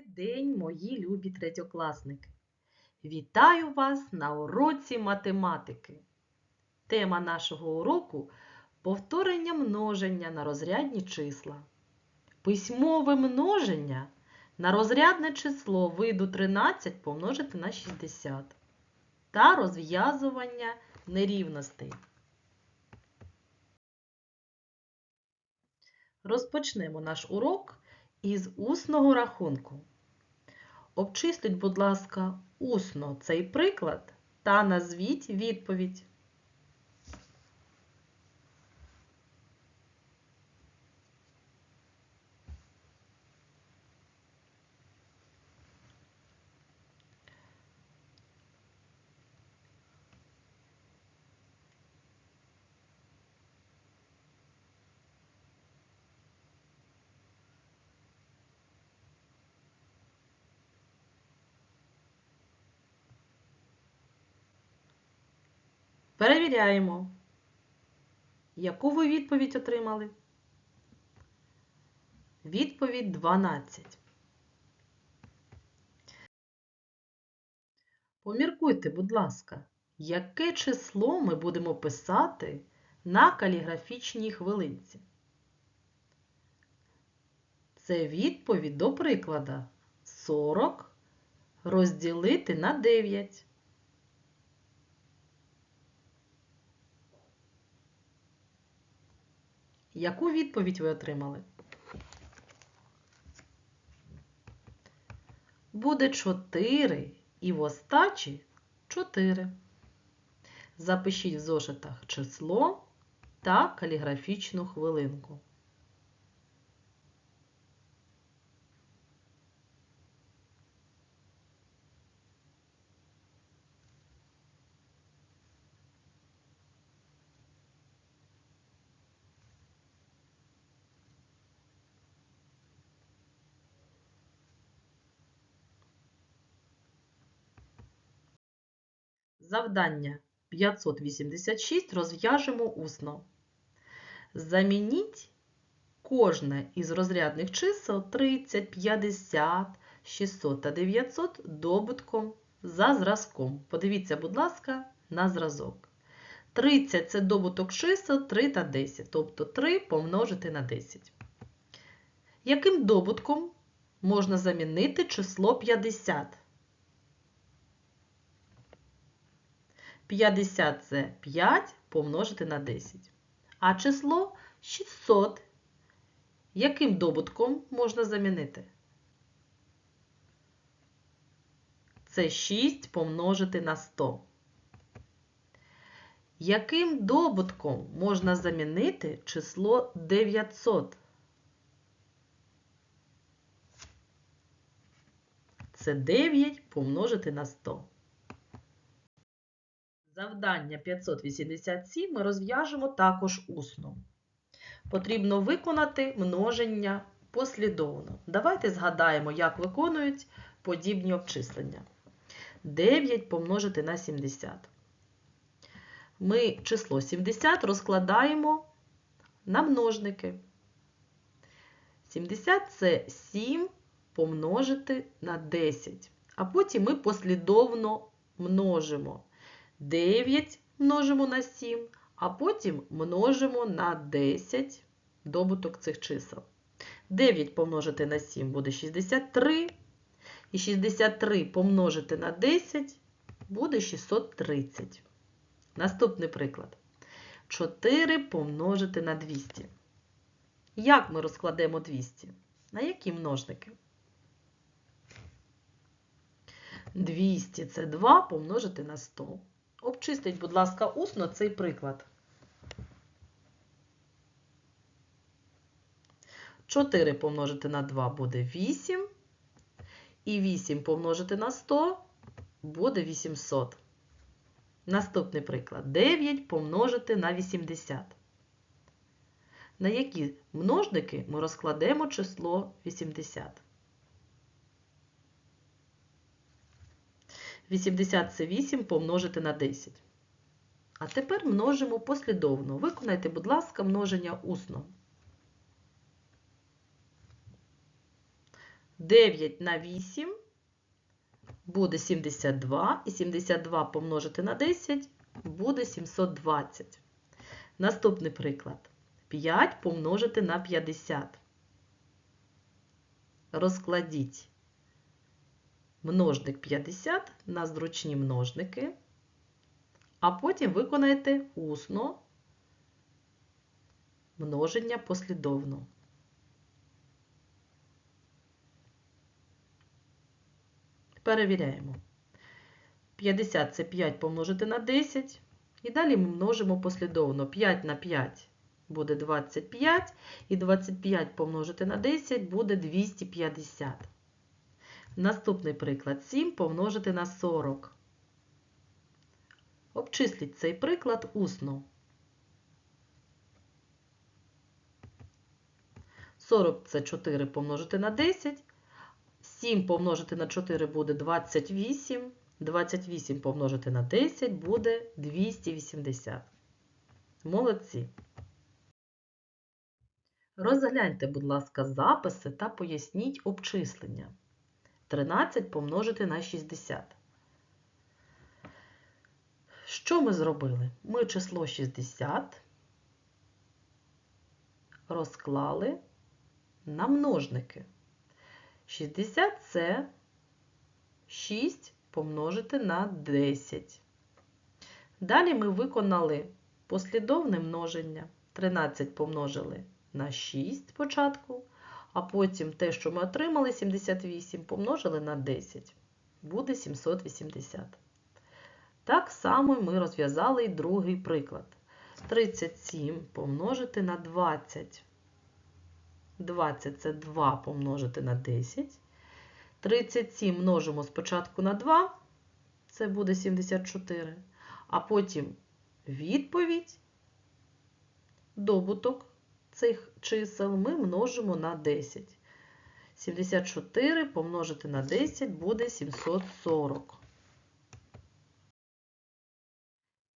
Добрий день, мої любі третьокласники! Вітаю вас на уроці математики. Тема нашого уроку повторення множення на розрядні числа. Письмове множення на розрядне число виду 13 помножити на 60 та розв'язування нерівностей. Розпочнемо наш урок із усного рахунку. Обчисліть, будь ласка, усно цей приклад та назвіть відповідь. Перевіряємо. Яку ви відповідь отримали? Відповідь 12. Поміркуйте, будь ласка, яке число ми будемо писати на каліграфічній хвилинці? Це відповідь до прикладу 40 розділити на 9. Яку відповідь ви отримали? Буде 4 і в остачі 4. Запишіть в зошитах число та каліграфічну хвилинку. Завдання 586 розв'яжемо усно. Замініть кожне із розрядних чисел 30, 50, 600 та 900 добутком за зразком. Подивіться, будь ласка, на зразок. 30 це добуток чисел 3 та 10, тобто 3 помножити на 10. Яким добутком можна замінити число 50? 50 це 5 помножити на 10. А число 600. Яким добутком можна замінити? Це 6 помножити на 100. Яким добутком можна замінити число 900? Це 9 помножити на 100. Завдання 587 ми розв'яжемо також усно. Потрібно виконати множення послідовно. Давайте згадаємо, як виконують подібні обчислення. 9 помножити на 70. Ми число 70 розкладаємо на множники. 70 це 7 помножити на 10. А потім ми послідовно множимо. 9 множимо на 7, а потім множимо на 10 добуток цих чисел. 9 помножити на 7 буде 63. І 63 помножити на 10 буде 630. Наступний приклад. 4 помножити на 200. Як ми розкладемо 200? На які множники? 200 це 2 помножити на 100. Обчистіть, будь ласка, усно цей приклад. 4 помножити на 2 буде 8. І 8 помножити на 100 буде 800. Наступний приклад. 9 помножити на 80. На які множники ми розкладемо число 80? 80 це 8 помножити на 10. А тепер множимо послідовно. Виконайте, будь ласка, множення усно. 9 на 8 буде 72, і 72 помножити на 10 буде 720. Наступний приклад. 5 помножити на 50. Розкладіть множник 50 на зручні множники, а потім виконайте усно множення послідовно. Перевіряємо. 50 це 5 помножити на 10. І далі ми множимо послідовно. 5 на 5 буде 25, і 25 помножити на 10 буде 250. Наступний приклад 7 помножити на 40. Обчисліть цей приклад усно. 40 це 4 помножити на 10. 7 помножити на 4 буде 28. 28 помножити на 10 буде 280. Молодці. Розгляньте, будь ласка, записи та поясніть обчислення. 13 помножити на 60. Що ми зробили? Ми число 60 розклали на множники. 60 це 6 помножити на 10. Далі ми виконали послідовне множення. 13 помножили на 6 спочатку, а потім те, що ми отримали, 78, помножили на 10. Буде 780. Так само ми розв'язали і другий приклад. 37 помножити на 20. 20 це 2 помножити на 10. 37 множимо спочатку на 2, це буде 74. А потім відповідь, добуток цих чисел ми множимо на 10. 74 помножити на 10 буде 740.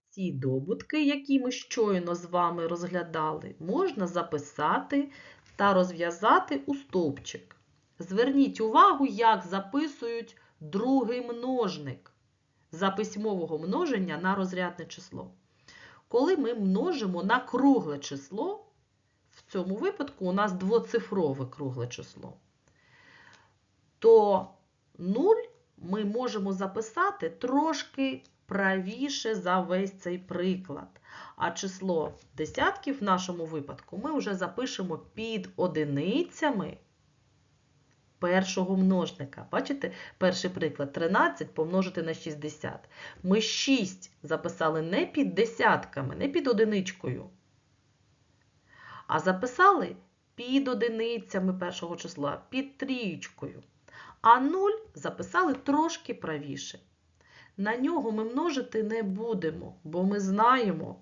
Ці добутки, які ми щойно з вами розглядали, можна записати та розв'язати у стовпчик. Зверніть увагу, як записують другий множник за письмового множення на розрядне число. Коли ми множимо на кругле число, цьому випадку у нас двоцифрове кругле число, то 0 ми можемо записати трошки правіше за весь цей приклад. А число десятків в нашому випадку ми вже запишемо під одиницями першого множника. Бачите, перший приклад 13 помножити на 60. Ми 6 записали не під десятками, не під одиничкою, а записали під одиницями першого числа, під трієчкою. А 0 записали трошки правіше. На нього ми множити не будемо, бо ми знаємо,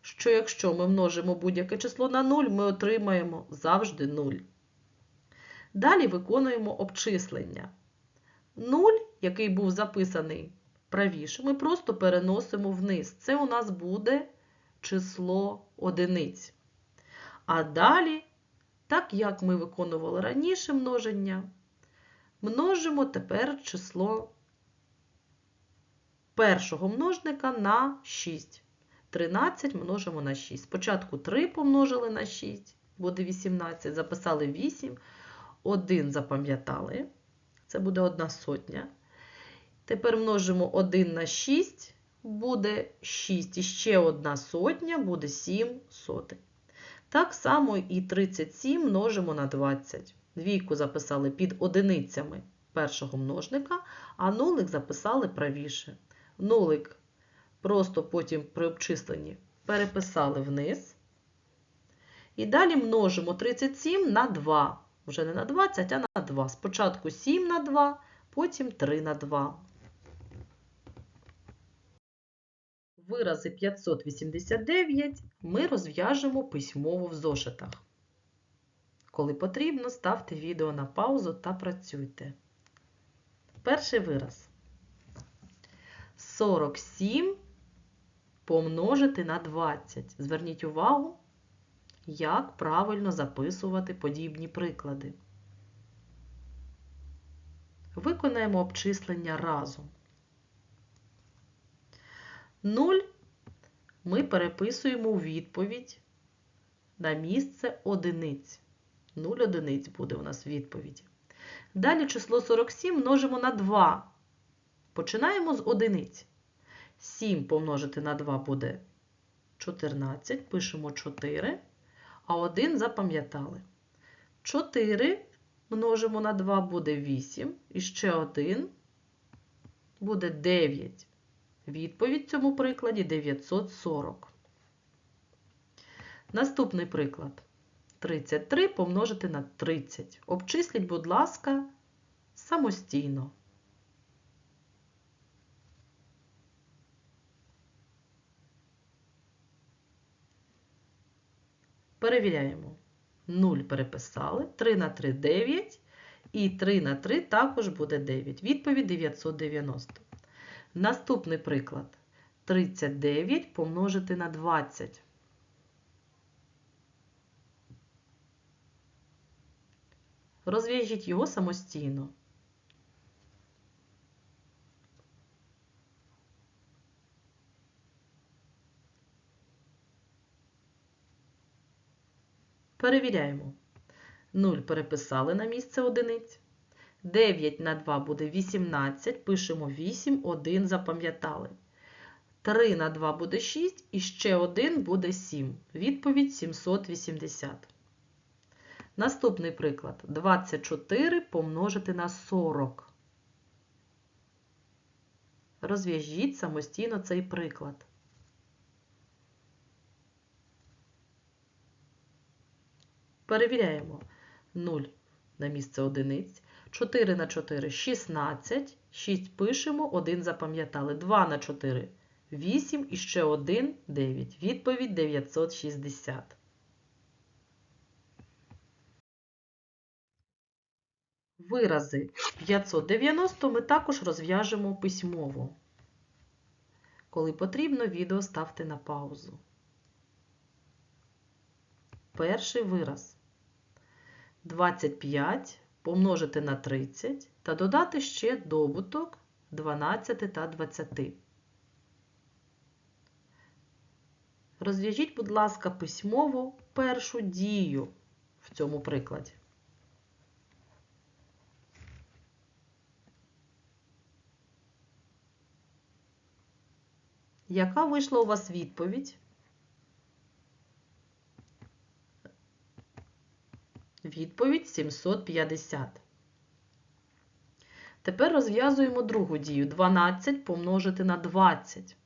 що якщо ми множимо будь-яке число на 0, ми отримаємо завжди 0. Далі виконуємо обчислення. 0, який був записаний правіше, ми просто переносимо вниз. Це у нас буде число одиниць. А далі, так як ми виконували раніше множення, множимо тепер число першого множника на 6. 13 множимо на 6. Спочатку 3 помножили на 6, буде 18, записали 8. 1 запам'ятали, це буде 1 сотня. Тепер множимо 1 на 6, буде 6. І ще 1 сотня буде 7 сотень. Так само і 37 множимо на 20. Двійку записали під одиницями першого множника, а нулик записали правіше. Нулик просто потім при обчисленні переписали вниз. І далі множимо 37 на 2. Вже не на 20, а на 2. Спочатку 7 на 2, потім 3 на 2. Вирази 589 ми розв'яжемо письмово в зошитах. Коли потрібно, ставте відео на паузу та працюйте. Перший вираз. 47 помножити на 20. Зверніть увагу, як правильно записувати подібні приклади. Виконаємо обчислення разом. 0 ми переписуємо у відповідь на місце одиниць. 0 одиниць буде у нас в відповіді. Далі число 47 множимо на 2. Починаємо з одиниць. 7 помножити на 2 буде 14, пишемо 4, а 1 запам'ятали. 4 множимо на 2 буде 8, і ще 1 буде 9. Відповідь в цьому прикладі 940. Наступний приклад. 33 помножити на 30. Обчисліть, будь ласка, самостійно. Перевіряємо. 0 переписали, 3 на 3 9, і 3 на 3 також буде 9. Відповідь 990. Наступний приклад. 39 помножити на 20. Розв'яжіть його самостійно. Перевіряємо. 0 переписали на місце одиниць. 9 на 2 буде 18. Пишемо 8, 1 запам'ятали. 3 на 2 буде 6 і ще 1 буде 7. Відповідь 780. Наступний приклад. 24 помножити на 40. Розв'яжіть самостійно цей приклад. Перевіряємо 0 на місце одиниць. 4 на 4 16. 6 пишемо, 1 запам'ятали. 2 на 4 8 і ще 1 9. Відповідь 960. Вирази 590 ми також розв'яжемо письмово. Коли потрібно, відео ставте на паузу. Перший вираз 25 помножити на 30 та додати ще добуток 12 та 20. Розв'яжіть, будь ласка, письмово першу дію в цьому прикладі. Яка вийшла у вас відповідь? Відповідь 750. Тепер розв'язуємо другу дію. 12 помножити на 20.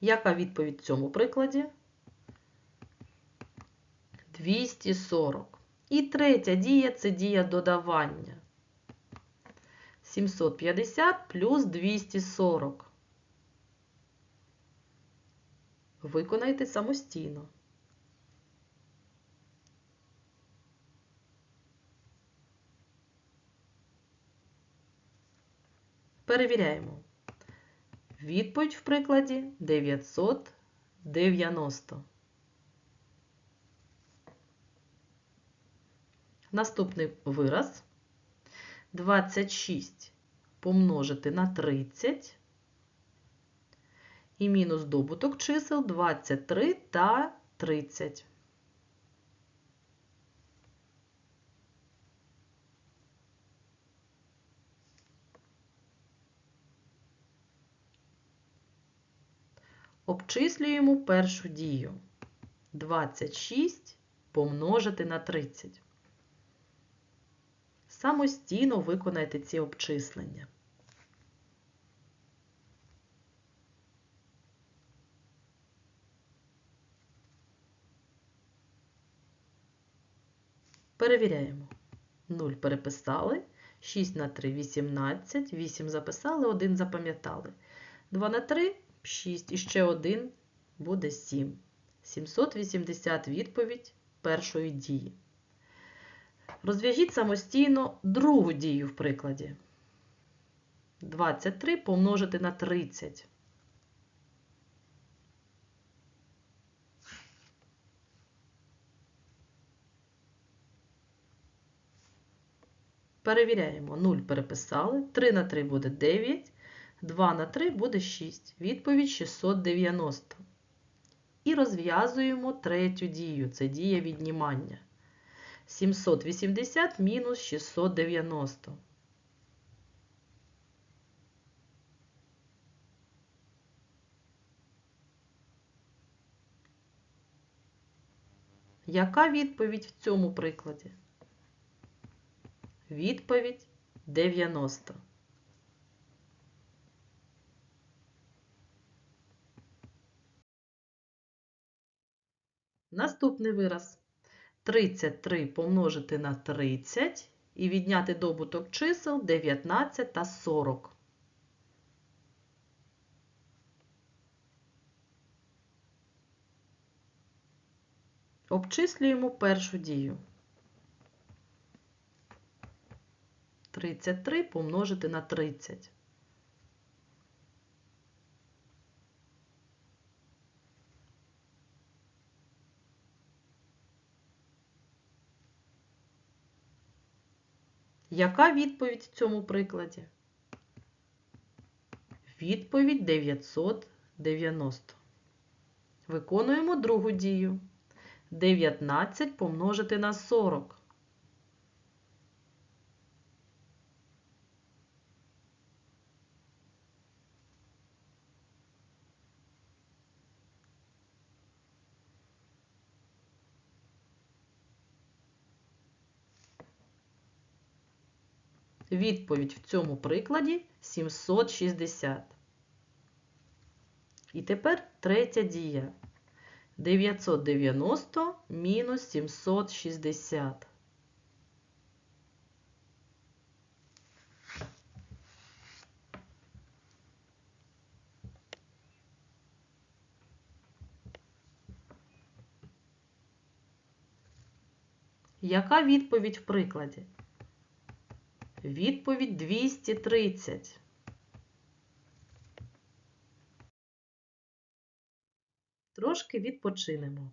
Яка відповідь в цьому прикладі? 240. І третя дія це дія додавання. 750 плюс 240. Виконайте самостійно. Перевіряємо. Відповідь в прикладі 990. Наступний вираз 26 помножити на 30 і мінус добуток чисел 23 та 30. Обчислюємо першу дію. 26 помножити на 30. Самостійно виконайте ці обчислення. Перевіряємо. 0 переписали, 6 на 3 18, 8 записали, 1 запам'ятали. 2 на 3 6 і ще 1 буде 7. 780 відповідь першої дії. Розв'яжіть самостійно другу дію в прикладі. 23 помножити на 30. Перевіряємо. 0 переписали. 3 на 3 буде 9. 2 на 3 буде 6. Відповідь 690. І розв'язуємо третю дію. Це дія віднімання. 780 мінус 690. Яка відповідь в цьому прикладі? Відповідь 90. Наступний вираз. 33 помножити на 30 і відняти добуток чисел 19 та 40. Обчислюємо першу дію. 33 помножити на 30. Яка відповідь в цьому прикладі? Відповідь 990. Виконуємо другу дію. 19 помножити на 40. Відповідь в цьому прикладі 760. І тепер третя дія. 990 мінус 760. Яка відповідь в прикладі? Відповідь 230. Трошки відпочинемо.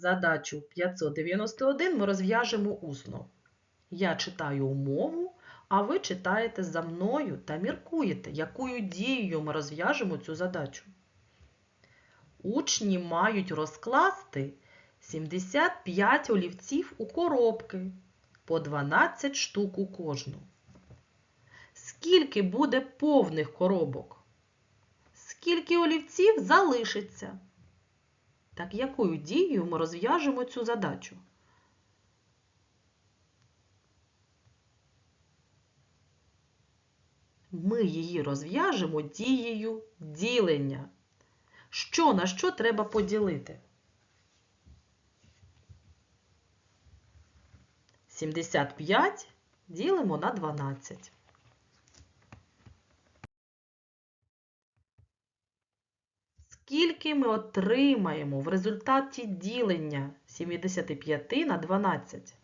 Задачу 591 ми розв'яжемо усно. Я читаю умову, а ви читаєте за мною та міркуєте, якою дією ми розв'яжемо цю задачу. Учні мають розкласти 75 олівців у коробки по 12 штук у кожну. Скільки буде повних коробок? Скільки олівців залишиться? Так якою дією ми розв'яжемо цю задачу? Ми її розв'яжемо дією ділення. Що на що треба поділити? 75 ділимо на 12. Скільки ми отримаємо в результаті ділення 75 на 12?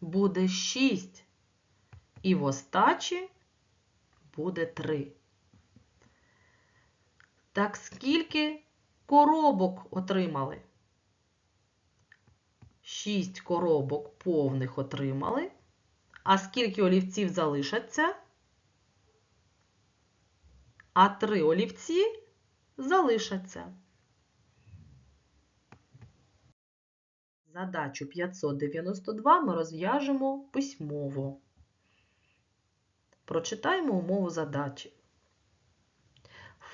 Буде 6. і в остачі буде 3. Так скільки коробок отримали? 6 коробок повних отримали. А скільки олівців залишаться? А 3 олівці залишаться. Задачу 592 ми розв'яжемо письмово. Прочитаємо умову задачі.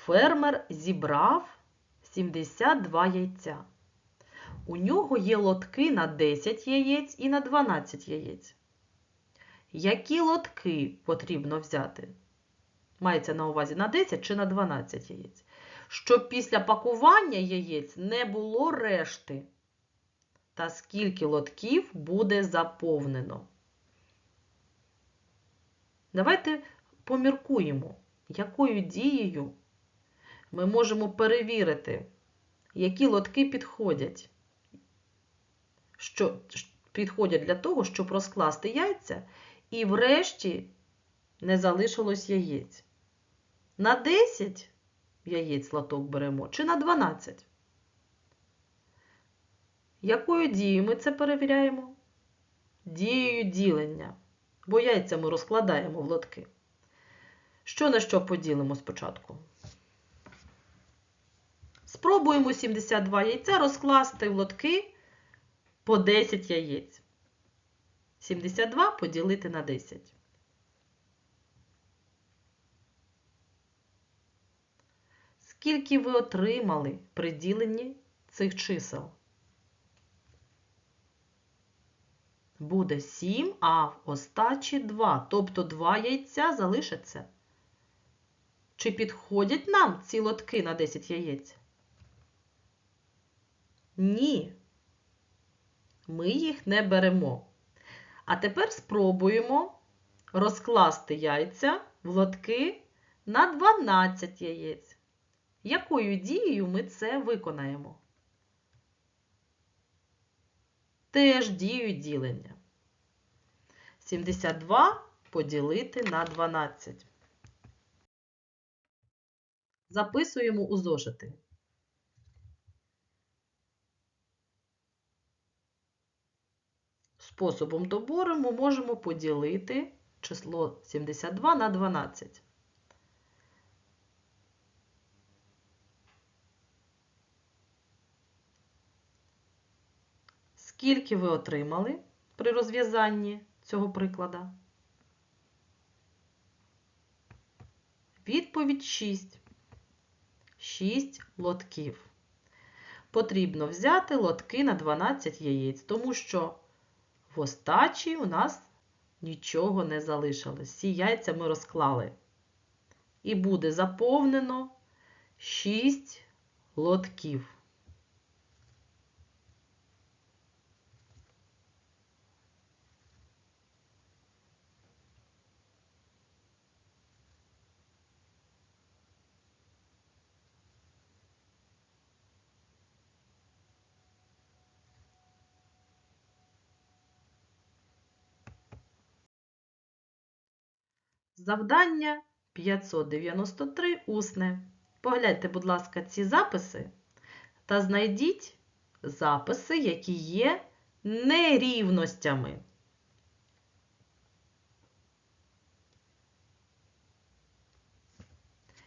Фермер зібрав 72 яйця. У нього є лотки на 10 яєць і на 12 яєць. Які лотки потрібно взяти? Мається на увазі на 10 чи на 12 яєць. Щоб після пакування яєць не було решти. Та скільки лотків буде заповнено. Давайте поміркуємо, якою дією ми можемо перевірити, які лотки підходять, що підходять для того, щоб розкласти яйця, і врешті не залишилось яєць. На 10 яєць лоток беремо чи на 12? Якою дією ми це перевіряємо? Дією ділення. Бо яйця ми розкладаємо в лотки. Що на що поділимо спочатку? Спробуємо 72 яйця розкласти в лотки по 10 яєць. 72 поділити на 10. Скільки ви отримали при діленні цих чисел? Буде 7, а в остачі 2. Тобто 2 яйця залишаться. Чи підходять нам ці лотки на 10 яєць? Ні. Ми їх не беремо. А тепер спробуємо розкласти яйця в лотки на 12 яєць. Якою дією ми це виконаємо? Теж дією ділення. 72 поділити на 12. Записуємо у зошити. Способом добору ми можемо поділити число 72 на 12. Скільки ви отримали при розв'язанні цього приклада? Відповідь 6. 6 лотків. Потрібно взяти лотки на 12 яєць, тому що в остачі у нас нічого не залишилось. Всі яйця ми розклали. І буде заповнено 6 лотків. Завдання 593 усне. Погляньте, будь ласка, ці записи та знайдіть записи, які є нерівностями.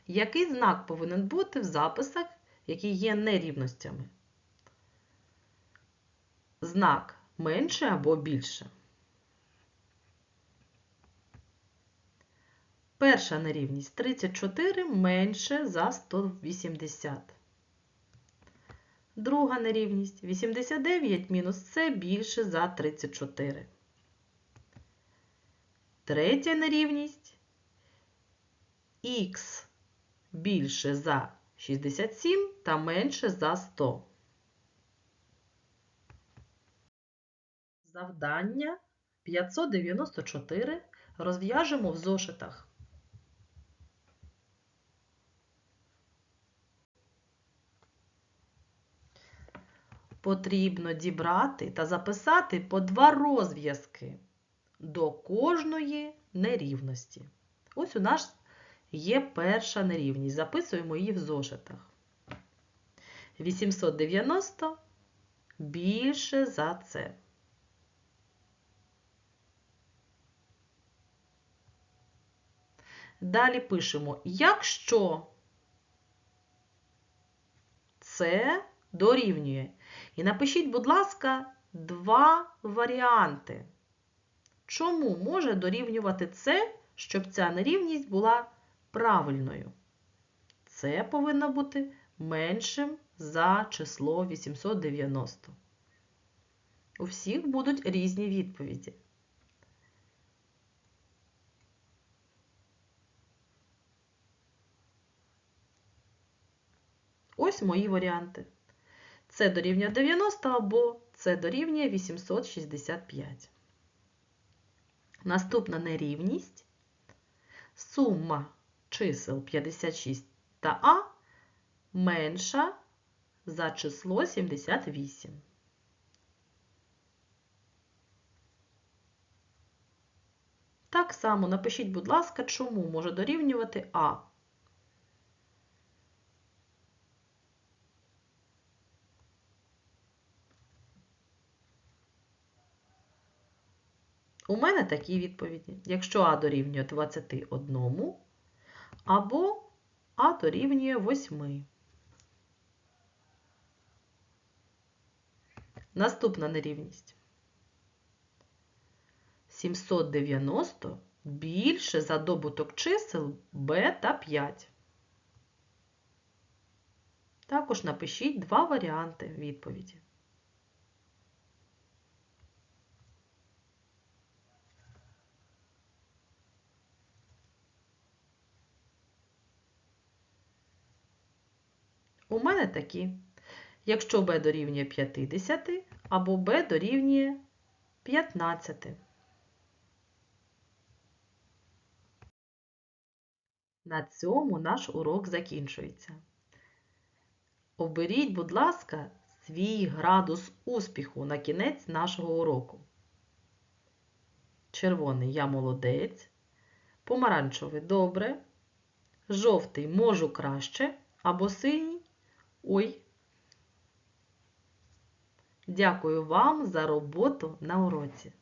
Який знак повинен бути в записах, які є нерівностями? Знак менше або більше. Перша нерівність 34 менше за 180. Друга нерівність 89 мінус С більше за 34. Третя нерівність х більше за 67 та менше за 100. Завдання 594 розв'яжемо в зошитах. Потрібно дібрати та записати по два розв'язки. до кожної нерівності. Ось у нас є перша нерівність. Записуємо її в зошитах. 890 більше за це. Далі пишемо, якщо це дорівнює. І напишіть, будь ласка, два варіанти. Чому може дорівнювати це, щоб ця нерівність була правильною? Це повинно бути меншим за число 890. У всіх будуть різні відповіді. Ось мої варіанти. Це дорівнює 90 або це дорівнює 865. Наступна нерівність. Сума чисел 56 та А менша за число 78. Так само напишіть, будь ласка, чому може дорівнювати А. У мене такі відповіді. Якщо А дорівнює 21 або А дорівнює 8. Наступна нерівність. 790 більше за добуток чисел b та 5. Також напишіть два варіанти відповіді. У мене такі. Якщо b дорівнює 50 або b дорівнює 15. На цьому наш урок закінчується. Оберіть, будь ласка, свій градус успіху на кінець нашого уроку. Червоний я молодець, помаранчевий добре, жовтий можу краще або синій ой. Дякую вам за роботу на уроці.